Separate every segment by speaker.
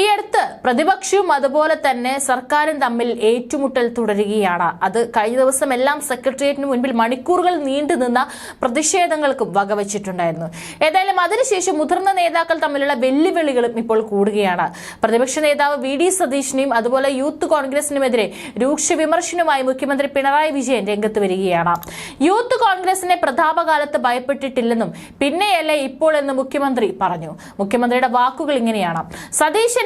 Speaker 1: ഈ അടുത്ത് പ്രതിപക്ഷവും അതുപോലെ തന്നെ സർക്കാരും തമ്മിൽ ഏറ്റുമുട്ടൽ തുടരുകയാണ്. അത് കഴിഞ്ഞ ദിവസം എല്ലാം സെക്രട്ടേറിയറ്റിന് മുൻപിൽ മണിക്കൂറുകൾ നീണ്ടുനിന്ന പ്രതിഷേധങ്ങൾക്കും വകവച്ചിട്ടുണ്ടായിരുന്നു. ഏതായാലും അതിനുശേഷം മുതിർന്ന നേതാക്കൾ തമ്മിലുള്ള വെല്ലുവിളികളും ഇപ്പോൾ കൂടുകയാണ്. പ്രതിപക്ഷ നേതാവ് വി ഡി സതീഷിനെയും അതുപോലെ യൂത്ത് കോൺഗ്രസിനുമെതിരെ രൂക്ഷ വിമർശനവുമായി മുഖ്യമന്ത്രി പിണറായി വിജയൻ രംഗത്ത് വരികയാണ്. യൂത്ത് കോൺഗ്രസിനെ പ്രതാപകാലത്ത് ഭയപ്പെട്ടിട്ടില്ലെന്നും പിന്നെയല്ലേ ഇപ്പോൾ എന്ന് മുഖ്യമന്ത്രി പറഞ്ഞു. മുഖ്യമന്ത്രിയുടെ വാക്കുകൾ ഇങ്ങനെയാണ്.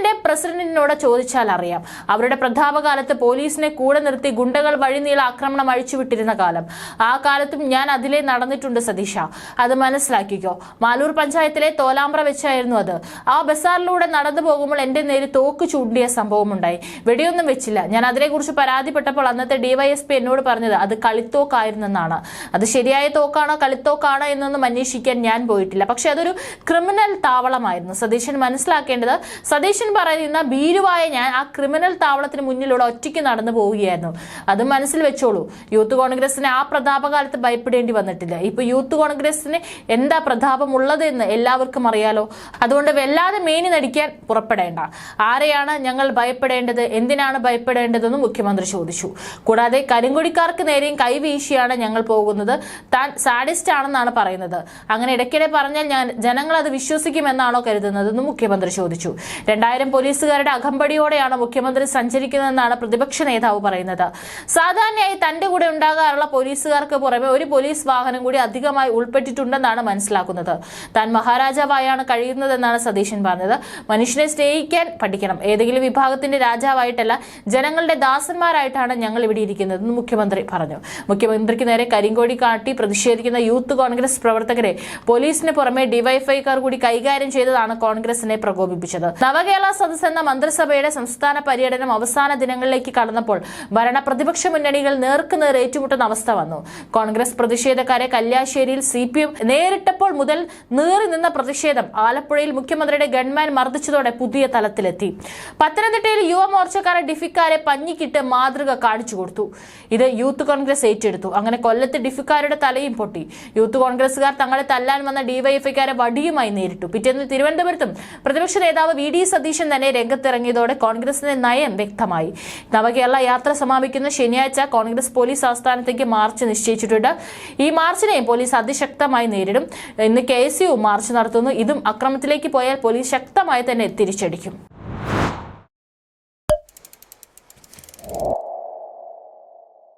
Speaker 1: സതീശന്റെ പ്രസിഡന്റിനോട് ചോദിച്ചാൽ അറിയാം. അവരുടെ പ്രതാപകാലത്ത് പോലീസിനെ കൂടെ നിർത്തി ഗുണ്ടകൾ വഴിനീള ആക്രമണം അഴിച്ചുവിട്ടിരുന്ന കാലം. ആ കാലത്തും ഞാൻ അതിലെ നടന്നിട്ടുണ്ട് സതീഷ. അത് മനസ്സിലാക്കിക്കോ. മാലൂർ പഞ്ചായത്തിലെ തോലാമ്പ്ര വെച്ചായിരുന്നു അത്. ആ ബസാറിലൂടെ നടന്നു പോകുമ്പോൾ എന്റെ നേരെ തോക്ക് ചൂണ്ടിയ സംഭവമുണ്ടായി. വെടിയൊന്നും വെച്ചില്ല. ഞാൻ അതിനെക്കുറിച്ച് പരാതിപ്പെട്ടപ്പോൾ അന്നത്തെ ഡിവൈഎസ്പി എന്നോട് പറഞ്ഞത് അത് കളിത്തോക്കായിരുന്നെന്നാണ്. അത് ശരിയായ തോക്കാണോ കളിത്തോക്കാണോ എന്നൊന്നും അന്വേഷിക്കാൻ ഞാൻ പോയിട്ടില്ല. പക്ഷെ അതൊരു ക്രിമിനൽ താവളമായിരുന്നു. സതീശൻ മനസ്സിലാക്കേണ്ടത് സതീശൻ പറയുന്ന ഭീരുവായ ഞാൻ ആ ക്രിമിനൽ താവളത്തിന് മുന്നിലൂടെ ഒറ്റയ്ക്ക് നടന്നു പോവുകയായിരുന്നു. അത് മനസ്സിൽ വെച്ചോളൂ. യൂത്ത് കോൺഗ്രസിന് ആ പ്രതാപകാലത്ത് ഭയപ്പെടേണ്ടി വന്നിട്ടില്ല. ഇപ്പൊ യൂത്ത് കോൺഗ്രസിന് എന്താ പ്രതാപമുള്ളത് എന്ന് എല്ലാവർക്കും അറിയാലോ. അതുകൊണ്ട് വല്ലാതെ മേനി നടിക്കാൻ പുറപ്പെടേണ്ട. ആരെയാണ് ഞങ്ങൾ ഭയപ്പെടേണ്ടത്? എന്തിനാണ് ഭയപ്പെടേണ്ടതെന്ന് മുഖ്യമന്ത്രി ചോദിച്ചു. കൂടാതെ കരിങ്കൊടിക്കാർക്ക് നേരെയും കൈവീശിയാണ് ഞങ്ങൾ പോകുന്നത്. താൻ സാഡിസ്റ്റ് ആണെന്നാണ് പറയുന്നത്. അങ്ങനെ ഇടയ്ക്കിടെ പറഞ്ഞാൽ ഞാൻ ജനങ്ങൾ അത് വിശ്വസിക്കുമെന്നാണോ കരുതുന്നതെന്ന് മുഖ്യമന്ത്രി ചോദിച്ചു. രണ്ടായിരം പോലീസുകാരുടെ അകമ്പടിയോടെയാണ് മുഖ്യമന്ത്രി സഞ്ചരിക്കുന്നതെന്നാണ് പ്രതിപക്ഷ നേതാവ് പറയുന്നത്. സാധാരണയായി തന്റെ കൂടെ ഉണ്ടാകാറുള്ള പോലീസുകാർക്ക് പുറമെ ഒരു പോലീസ് വാഹനം കൂടി അധികമായി ഉൾപ്പെട്ടിട്ടുണ്ടെന്നാണ് മനസ്സിലാക്കുന്നത്. താൻ മഹാരാജാവായാണ് കഴിയുന്നതെന്നാണ് സതീശൻ പറഞ്ഞത്. മനുഷ്യനെ സ്നേഹിക്കാൻ പഠിക്കണം. ഏതെങ്കിലും വിഭാഗത്തിന്റെ രാജാവായിട്ടല്ല ജനങ്ങളുടെ ദാസന്മാരായിട്ടാണ് ഞങ്ങൾ ഇവിടെ ഇരിക്കുന്നതെന്ന് മുഖ്യമന്ത്രി പറഞ്ഞു. മുഖ്യമന്ത്രിക്ക് നേരെ കരിങ്കോടി കാട്ടി പ്രതിഷേധിക്കുന്ന യൂത്ത് കോൺഗ്രസ് പ്രവർത്തകരെ പോലീസിന് പുറമെ ഡിവൈഫൈക്കാർ കൂടി കൈകാര്യം ചെയ്തതാണ് കോൺഗ്രസിനെ പ്രകോപിപ്പിച്ചത്. നവകേരള സദസ് എന്ന മന്ത്രിസഭയുടെ സംസ്ഥാന പര്യടനം അവസാന ദിനങ്ങളിലേക്ക് കടന്നപ്പോൾ ഭരണ പ്രതിപക്ഷ മുന്നണികൾ നേർക്കുനേർ ഏറ്റുമുട്ടുന്ന അവസ്ഥ വന്നു. കോൺഗ്രസ് പ്രതിഷേധക്കാരെ കല്യാശ്ശേരിയിൽ സി പി എം നേരിട്ടപ്പോൾ മുതൽ നീറി നിന്ന പ്രതിഷേധം ആലപ്പുഴയിൽ മുഖ്യമന്ത്രിയുടെ ഗൺമാൻ മർദ്ദിച്ചതോടെ പുതിയ തലത്തിലെത്തി. പത്തനംതിട്ടയിൽ യുവമോർച്ചക്കാരെ ഡിഫിക്കാരെ പഞ്ഞിക്കിട്ട് മാതൃക കാണിച്ചു കൊടുത്തു. ഇത് യൂത്ത് കോൺഗ്രസ് ഏറ്റെടുത്തു. അങ്ങനെ കൊല്ലത്ത് ഡിഫിക്കാരുടെ തലയും പൊട്ടി. യൂത്ത് കോൺഗ്രസുകാർ തങ്ങളെ തല്ലാൻ വന്ന ഡിവൈഎഫ്ഐക്കാരെ വടിയുമായി നേരിട്ടു. പിറ്റേന്ന് തിരുവനന്തപുരത്തും പ്രതിപക്ഷ നേതാവ് വി ഡി സതീശൻ തന്നെ രംഗത്തിറങ്ങിയതോടെ കോൺഗ്രസിന്റെ നയം വ്യക്തമായി. നവകേരള യാത്ര സമാപിക്കുന്ന ശനിയാഴ്ച കോൺഗ്രസ് പോലീസ് ആസ്ഥാനത്തേക്ക് മാർച്ച് നിശ്ചയിച്ചിട്ടുണ്ട്. ഈ മാർച്ചിനെയും പോലീസ് അതിശക്തമായി നേരിടും. ഇന്ന് കെ മാർച്ച് നടത്തുന്നു. ഇതും അക്രമത്തിലേക്ക് പോയാൽ പോലീസ് ശക്തമായി തന്നെ തിരിച്ചടിക്കും.